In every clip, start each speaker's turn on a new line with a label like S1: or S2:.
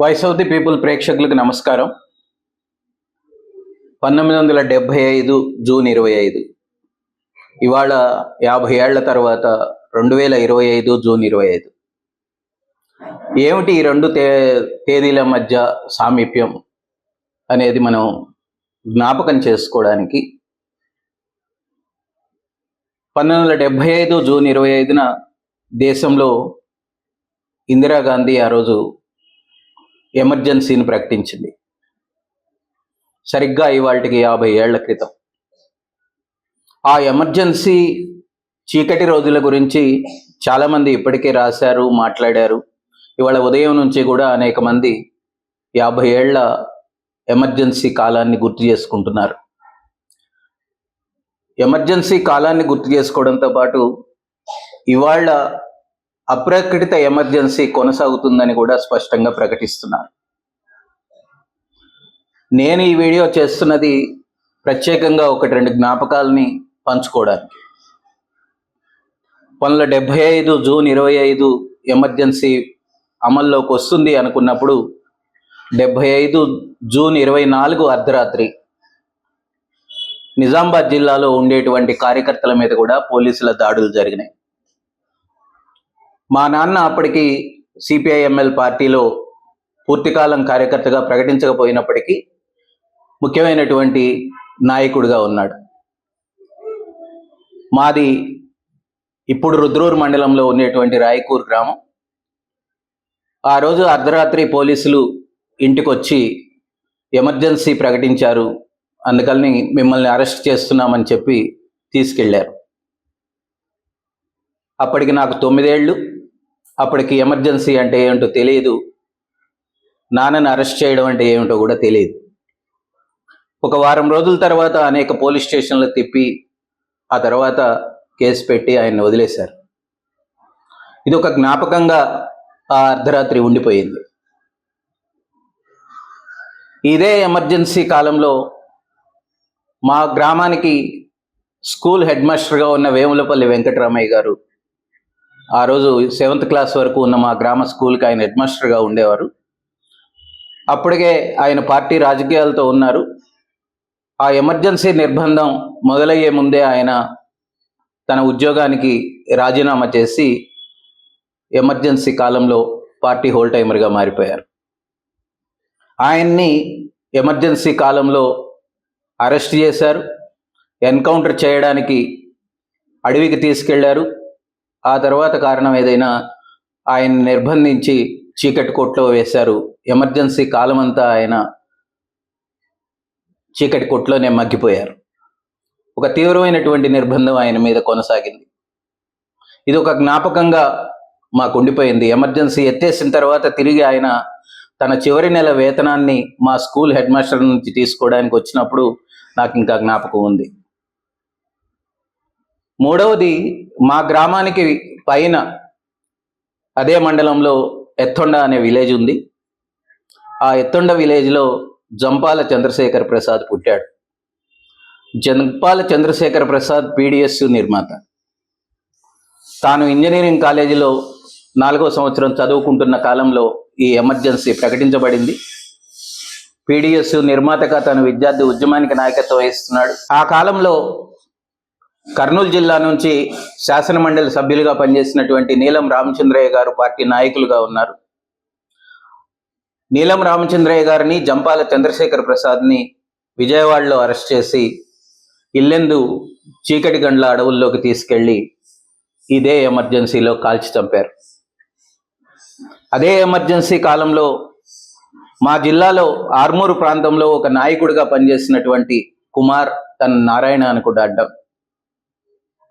S1: Voice of the people ప్రేక్షకులకు నమస్కారం. పంతొమ్మిది వందల డెబ్భై ఐదు జూన్ ఇరవై ఐదు. ఇవాళ యాభై ఏళ్ళ తర్వాత రెండు వేల ఇరవై ఐదు జూన్ ఇరవై ఐదు. ఏమిటి ఈ రెండు తే తేదీల మధ్య సామీప్యం అనేది మనం జ్ఞాపకం చేసుకోవడానికి? పంతొమ్మిది వందల డెబ్భై ఐదు జూన్ ఇరవై ఐదున దేశంలో ఇందిరాగాంధీ ఆ రోజు ఎమర్జెన్సీని ప్రకటించింది. సరిగ్గా ఇవాళకి యాభై ఏళ్ళ క్రితం. ఆ ఎమర్జెన్సీ చీకటి రోజుల గురించి చాలామంది ఇప్పటికే రాశారు మాట్లాడారు. ఇవాళ ఉదయం నుంచి కూడా అనేక మంది యాభై ఏళ్ళ ఎమర్జెన్సీ కాలాన్ని గుర్తు చేసుకుంటున్నారు. ఎమర్జెన్సీ కాలాన్ని గుర్తు చేసుకోవడంతో పాటు ఇవాళ అప్రకటిత ఎమర్జెన్సీ కొనసాగుతుందని కూడా స్పష్టంగా ప్రకటిస్తున్నారు. నేను ఈ వీడియో చేస్తున్నది ప్రత్యేకంగా ఒకటి రెండు జ్ఞాపకాలని పంచుకోవడానికి. పనుల డెబ్బై ఐదు జూన్ ఇరవై ఐదు ఎమర్జెన్సీ అమల్లోకి వస్తుంది అనుకున్నప్పుడు డెబ్బై ఐదు జూన్ ఇరవై నాలుగు అర్ధరాత్రి నిజామాబాద్ జిల్లాలో ఉండేటువంటి కార్యకర్తల మీద కూడా పోలీసుల దాడులు జరిగినాయి. మా నాన్న అప్పటికి సిపిఐఎంఎల్ పార్టీలో పూర్తికాలం కార్యకర్తగా ప్రకటించకపోయినప్పటికీ ముఖ్యమైనటువంటి నాయకుడిగా ఉన్నాడు. మాది ఇప్పుడు రుద్రూరు మండలంలో ఉండేటువంటి రాయకూర్ గ్రామం. ఆ రోజు అర్ధరాత్రి పోలీసులు ఇంటికొచ్చి ఎమర్జెన్సీ ప్రకటించారు. అందుకని మిమ్మల్ని అరెస్ట్ చేస్తున్నామని చెప్పి తీసుకెళ్ళారు. అప్పటికి నాకు తొమ్మిదేళ్ళు. అప్పటికి ఎమర్జెన్సీ అంటే ఏంటో తెలియదు నాన్నని అరెస్ట్ చేయడం అంటే ఏమిటో కూడా తెలియదు ఒక వారం రోజుల తర్వాత అనేక పోలీస్ స్టేషన్లు తిప్పి ఆ తర్వాత కేసు పెట్టి ఆయన్ని వదిలేశారు. ఇది ఒక జ్ఞాపకంగా ఆ అర్ధరాత్రి ఉండిపోయింది. ఇదే ఎమర్జెన్సీ కాలంలో మా గ్రామానికి స్కూల్ హెడ్ మాస్టర్గా ఉన్న వేములపల్లి వెంకటరామయ్య గారు ఆ రోజు సెవెంత్ క్లాస్ వరకు ఉన్న మా గ్రామ స్కూల్కి ఆయన హెడ్మాస్టర్గా ఉండేవారు. అప్పటికే ఆయన పార్టీ రాజకీయాలతో ఉన్నారు. ఆ ఎమర్జెన్సీ నిర్బంధం మొదలయ్యే ముందే ఆయన తన ఉద్యోగానికి రాజీనామా చేసి ఎమర్జెన్సీ కాలంలో పార్టీ హోల్ టైమర్గా మారిపోయారు. ఆయన్ని ఎమర్జెన్సీ కాలంలో అరెస్ట్ చేశారు. ఎన్కౌంటర్ చేయడానికి అడవికి తీసుకెళ్ళారు. ఆ తర్వాత కారణం ఏదైనా ఆయన నిర్బంధించి చీకటి కొట్లో వేశారు. ఎమర్జెన్సీ కాలమంతా ఆయన చీకటి కొట్లోనే మగ్గిపోయారు. ఒక తీవ్రమైనటువంటి నిర్బంధం ఆయన మీద కొనసాగింది. ఇది ఒక జ్ఞాపకంగా మాకు ఉండిపోయింది. ఎమర్జెన్సీ ఎత్తేసిన తర్వాత తిరిగి ఆయన తన చివరి నెల వేతనాన్ని మా స్కూల్ హెడ్ మాస్టర్ నుంచి తీసుకోవడానికి వచ్చినప్పుడు నాకు ఇంకా జ్ఞాపకం ఉంది. మూడవది మా గ్రామానికి పైన అదే మండలంలో ఎత్తొండ అనే విలేజ్ ఉంది. ఆ ఎత్తొండ విలేజ్లో జంపాల చంద్రశేఖర్ ప్రసాద్ పుట్టాడు. జంపాల చంద్రశేఖర్ ప్రసాద్ పీడిఎస్ నిర్మాత. తాను ఇంజనీరింగ్ కాలేజీలో నాలుగో సంవత్సరం చదువుకుంటున్న కాలంలో ఈ ఎమర్జెన్సీ ప్రకటించబడింది. పీడిఎస్ నిర్మాతగా తన విద్యార్థి ఉద్యమానికి నాయకత్వం వహిస్తున్నాడు. ఆ కాలంలో కర్నూలు జిల్లా నుంచి శాసన మండలి సభ్యులుగా పనిచేసినటువంటి నీలం రామచంద్రయ్య గారు పార్టీ నాయకులుగా ఉన్నారు. నీలం రామచంద్రయ్య గారిని జంపాల చంద్రశేఖర్ ప్రసాద్ని విజయవాడలో అరెస్ట్ చేసి ఇల్లెందు చీకటి గండ్ల అడవుల్లోకి తీసుకెళ్ళి ఇదే ఎమర్జెన్సీలో కాల్చి చంపారు. అదే ఎమర్జెన్సీ కాలంలో మా జిల్లాలో ఆర్మూరు ప్రాంతంలో ఒక నాయకుడిగా పనిచేసినటువంటి కుమార్ తన నారాయణ అనుకుంటా అడ్డం.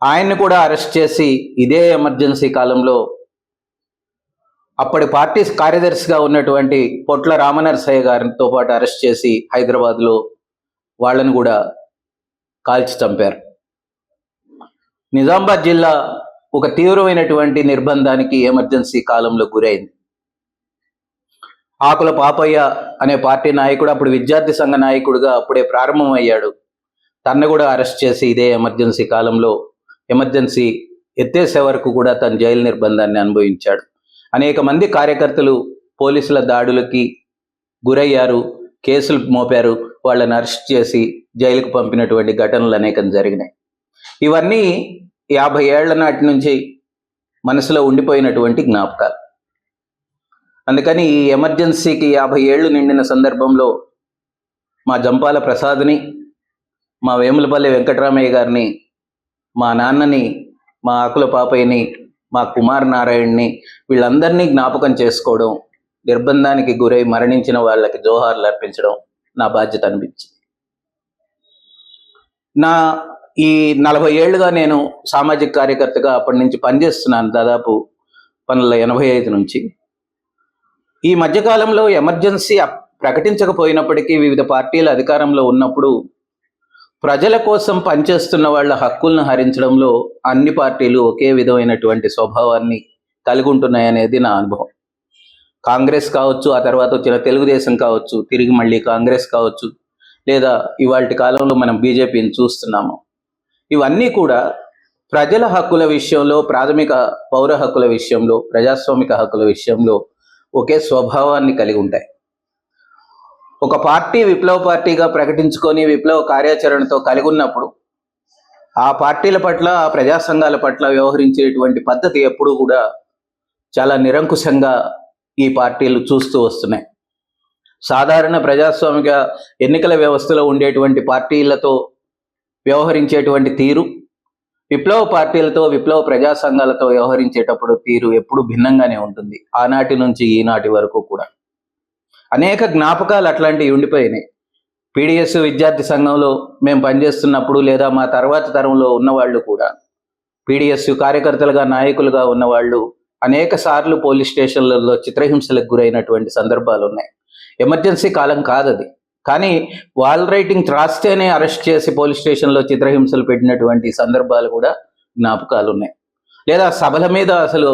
S1: ఆయన్ని కూడా అరెస్ట్ చేసి ఇదే ఎమర్జెన్సీ కాలంలో అప్పటి పార్టీ కార్యదర్శిగా ఉన్నటువంటి పొట్ల రామనరసయ్య గారితో పాటు అరెస్ట్ చేసి హైదరాబాద్లో వాళ్ళని కూడా కాల్చి చంపారు. నిజామాబాద్ జిల్లా ఒక తీవ్రమైనటువంటి నిర్బంధానికి ఎమర్జెన్సీ కాలంలో గురైంది. ఆకుల పాపయ్య అనే పార్టీ నాయకుడు అప్పుడు విద్యార్థి సంఘ నాయకుడిగా అప్పుడే ప్రారంభమయ్యాడు. తన్ను కూడా అరెస్ట్ చేసి ఇదే ఎమర్జెన్సీ కాలంలో ఎమర్జెన్సీ ఎత్తేసే వరకు కూడా తన జైలు నిర్బంధాన్ని అనుభవించాడు. అనేక మంది కార్యకర్తలు పోలీసుల దాడులకి గురయ్యారు కేసులు మోపారు వాళ్ళని అరెస్ట్ చేసి జైలుకు పంపినటువంటి ఘటనలు అనేకం జరిగినాయి. ఇవన్నీ యాభై ఏళ్ళ నాటి నుంచి మనసులో ఉండిపోయినటువంటి జ్ఞాపకాలు. అందుకని ఈ ఎమర్జెన్సీకి యాభై ఏళ్ళు నిండిన సందర్భంలో మా జంపాల ప్రసాద్ని మా వేములపల్లి వెంకటరామయ్య గారిని మా నాన్నని మా ఆకుల పాపయ్యని మా కుమార్ నారాయణ్ని వీళ్ళందరినీ జ్ఞాపకం చేసుకోవడం నిర్బంధానికి గురై మరణించిన వాళ్ళకి జోహార్లు అర్పించడం నా బాధ్యత అనిపించింది. నా ఈ నలభై ఏళ్ళుగా నేను సామాజిక కార్యకర్తగా అప్పటి నుంచి పనిచేస్తున్నాను దాదాపు పనుల ఎనభై ఐదు నుంచి. ఈ మధ్యకాలంలో ఎమర్జెన్సీ ప్రకటించకపోయినప్పటికీ వివిధ పార్టీలు అధికారంలో ఉన్నప్పుడు ప్రజల కోసం పనిచేస్తున్న వాళ్ళ హక్కులను హరించడంలో అన్ని పార్టీలు ఒకే విధమైనటువంటి స్వభావాన్ని కలిగి ఉంటున్నాయనేది నా అనుభవం. కాంగ్రెస్ కావచ్చు ఆ తర్వాత వచ్చిన తెలుగుదేశం కావచ్చు తిరిగి మళ్ళీ కాంగ్రెస్ కావచ్చు లేదా ఇవాళ కాలంలో మనం బీజేపీని చూస్తున్నాము. ఇవన్నీ కూడా ప్రజల హక్కుల విషయంలో ప్రాథమిక పౌర హక్కుల విషయంలో ప్రజాస్వామిక హక్కుల విషయంలో ఒకే స్వభావాన్ని కలిగి ఉంటాయి. ఒక పార్టీ విప్లవ పార్టీగా ప్రకటించుకొని విప్లవ కార్యాచరణతో కలిగి ఉన్నప్పుడు ఆ పార్టీల పట్ల ఆ ప్రజా సంఘాల పట్ల వ్యవహరించేటువంటి పద్ధతి ఎప్పుడూ కూడా చాలా నిరంకుశంగా ఈ పార్టీలు చూస్తూ వస్తున్నాయి. సాధారణ ప్రజాస్వామిక ఎన్నికల వ్యవస్థలో ఉండేటువంటి పార్టీలతో వ్యవహరించేటువంటి తీరు విప్లవ పార్టీలతో విప్లవ ప్రజా సంఘాలతో వ్యవహరించేటప్పుడు తీరు ఎప్పుడు భిన్నంగానే ఉంటుంది. ఆనాటి నుంచి ఈనాటి వరకు కూడా. అనేక జ్ఞాపకాలు అట్లాంటివి ఉండిపోయినాయి. పీడిఎస్ విద్యార్థి సంఘంలో మేము పనిచేస్తున్నప్పుడు లేదా మా తర్వాత తరంలో ఉన్నవాళ్ళు కూడా పీడిఎస్ కార్యకర్తలుగా నాయకులుగా ఉన్నవాళ్ళు అనేక సార్లు పోలీస్ స్టేషన్లలో చిత్రహింసలకు గురైనటువంటి సందర్భాలు ఉన్నాయి. ఎమర్జెన్సీ కాలం కాదది. కానీ వాల్ రైటింగ్ రాస్తేనే అరెస్ట్ చేసి పోలీస్ స్టేషన్లో చిత్రహింసలు పెట్టినటువంటి సందర్భాలు కూడా జ్ఞాపకాలు ఉన్నాయి. లేదా సభల మీద అసలు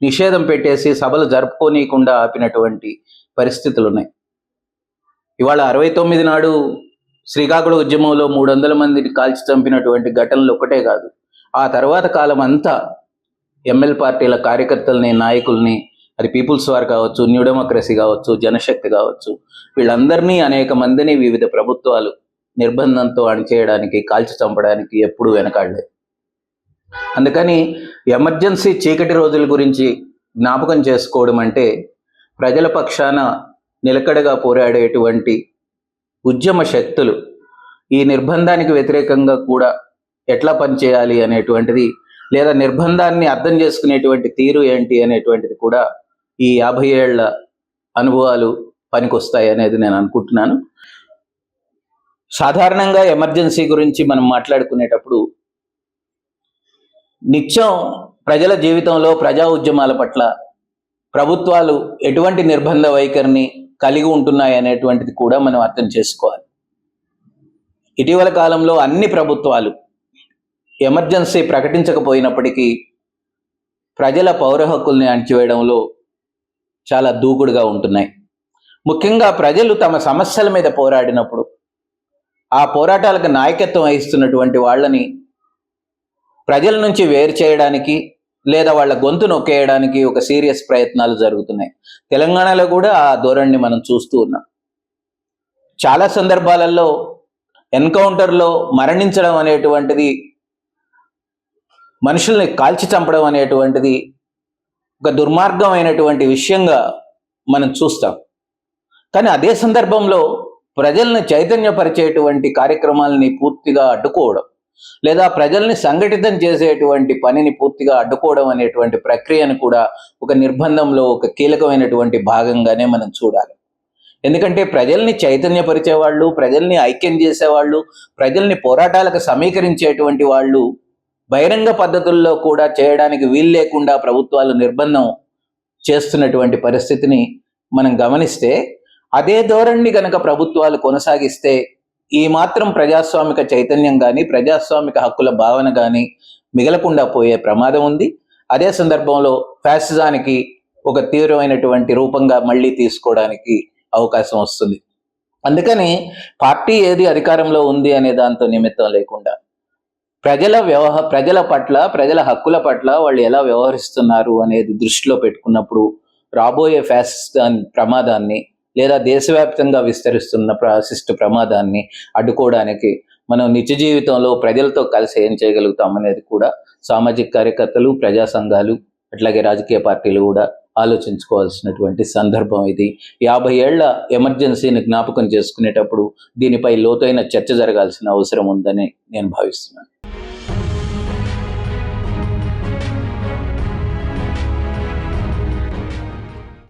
S1: నిషేధం పెట్టేసి సభలు జరుపుకోనీయకుండా ఆపినటువంటి పరిస్థితులు ఉన్నాయి ఇవాళ అరవై తొమ్మిది నాడు శ్రీకాకుళ ఉద్యమంలో మూడు వందల మందిని కాల్చి చంపినటువంటి ఘటనలు ఒకటే కాదు. ఆ తర్వాత కాలం అంతా ఎంఎల్ పార్టీల కార్యకర్తల్ని నాయకుల్ని అది పీపుల్స్ వార్ కావచ్చు న్యూ డెమోక్రసీ కావచ్చు జనశక్తి కావచ్చు వీళ్ళందరినీ అనేక మందిని వివిధ ప్రభుత్వాలు నిర్బంధంతో అణిచేయడానికి కాల్చి చంపడానికి ఎప్పుడూ వెనకాడలేదు. అందుకని ఎమర్జెన్సీ చీకటి రోజుల గురించి జ్ఞాపకం చేసుకోవడం అంటే ప్రజల పక్షాన నిలకడగా పోరాడేటువంటి ఉద్యమ శక్తులు ఈ నిర్బంధానికి వ్యతిరేకంగా కూడా ఎట్లా పనిచేయాలి అనేటువంటిది లేదా నిర్బంధాన్ని అర్థం చేసుకునేటువంటి తీరు ఏంటి అనేటువంటిది కూడా ఈ యాభై ఏళ్ళ అనుభవాలు పనికొస్తాయి అనేది నేను అనుకుంటున్నాను. సాధారణంగా ఎమర్జెన్సీ గురించి మనం మాట్లాడుకునేటప్పుడు నిత్యం ప్రజల జీవితంలో ప్రజా ఉద్యమాల పట్ల ప్రభుత్వాలు ఎటువంటి నిర్బంధ వైఖరిని కలిగి ఉంటున్నాయి అనేటువంటిది కూడా మనం అర్థం చేసుకోవాలి. ఇటీవల కాలంలో అన్ని ప్రభుత్వాలు ఎమర్జెన్సీ ప్రకటించకపోయినప్పటికీ ప్రజల పౌర హక్కుల్ని అణచివేయడంలో చాలా దూకుడుగా ఉంటున్నాయి. ముఖ్యంగా ప్రజలు తమ సమస్యల మీద పోరాడినప్పుడు ఆ పోరాటాలకు నాయకత్వం వహిస్తున్నటువంటి వాళ్ళని ప్రజల నుంచి వేరు చేయడానికి లేదా వాళ్ళ గొంతు నొక్కేయడానికి ఒక సీరియస్ ప్రయత్నాలు జరుగుతున్నాయి. తెలంగాణలో కూడా ఆ ధోరణిని మనం చూస్తూ ఉన్నాం. చాలా సందర్భాలలో ఎన్కౌంటర్లో మరణించడం అనేటువంటిది మనుషుల్ని కాల్చి చంపడం అనేటువంటిది ఒక దుర్మార్గమైనటువంటి విషయంగా మనం చూస్తాం. కానీ అదే సందర్భంలో ప్రజల్ని చైతన్యపరిచేటువంటి కార్యక్రమాలని పూర్తిగా అడ్డుకోవడం లేదా ప్రజల్ని సంఘటితం చేసేటువంటి పనిని పూర్తిగా అడ్డుకోవడం అనేటువంటి ప్రక్రియను కూడా ఒక నిర్బంధంలో ఒక కీలకమైనటువంటి భాగంగానే మనం చూడాలి. ఎందుకంటే ప్రజల్ని చైతన్యపరిచే వాళ్ళు ప్రజల్ని ఐక్యం చేసేవాళ్ళు ప్రజల్ని పోరాటాలకు సమీకరించేటువంటి వాళ్ళు బహిరంగ పద్ధతుల్లో కూడా చేయడానికి వీలు లేకుండా ప్రభుత్వాలు నిర్బంధం చేస్తున్నటువంటి పరిస్థితిని మనం గమనిస్తే అదే ధోరణి కనుక ప్రభుత్వాలు కొనసాగిస్తే ఈ మాత్రం ప్రజాస్వామిక చైతన్యం కానీ ప్రజాస్వామిక హక్కుల భావన కానీ మిగలకుండా పోయే ప్రమాదం ఉంది. అదే సందర్భంలో ఫ్యాసిజానికి ఒక తీవ్రమైనటువంటి రూపంగా మళ్ళీ తీసుకోవడానికి అవకాశం వస్తుంది. అందుకని పార్టీ ఏది అధికారంలో ఉంది అనే దాంతో నిమిత్తం లేకుండా ప్రజల వ్యవహ ప్రజల పట్ల ప్రజల హక్కుల పట్ల వాళ్ళు ఎలా వ్యవహరిస్తున్నారు అనేది దృష్టిలో పెట్టుకున్నప్పుడు రాబోయే ఫ్యాసిస్ట్ ప్రమాదాన్ని లేదా దేశవ్యాప్తంగా విస్తరిస్తున్న ఫ్యాసిస్ట్ ప్రమాదాన్ని అడ్డుకోవడానికి మనం నిత్య జీవితంలో ప్రజలతో కలిసి ఏం చేయగలుగుతాం అనేది కూడా సామాజిక కార్యకర్తలు ప్రజా సంఘాలు అట్లాగే రాజకీయ పార్టీలు కూడా ఆలోచించుకోవాల్సినటువంటి సందర్భం ఇది. యాభై ఏళ్ళ ఎమర్జెన్సీని జ్ఞాపకం చేసుకునేటప్పుడు దీనిపై లోతైన చర్చ జరగాల్సిన అవసరం ఉందని నేను భావిస్తున్నాను.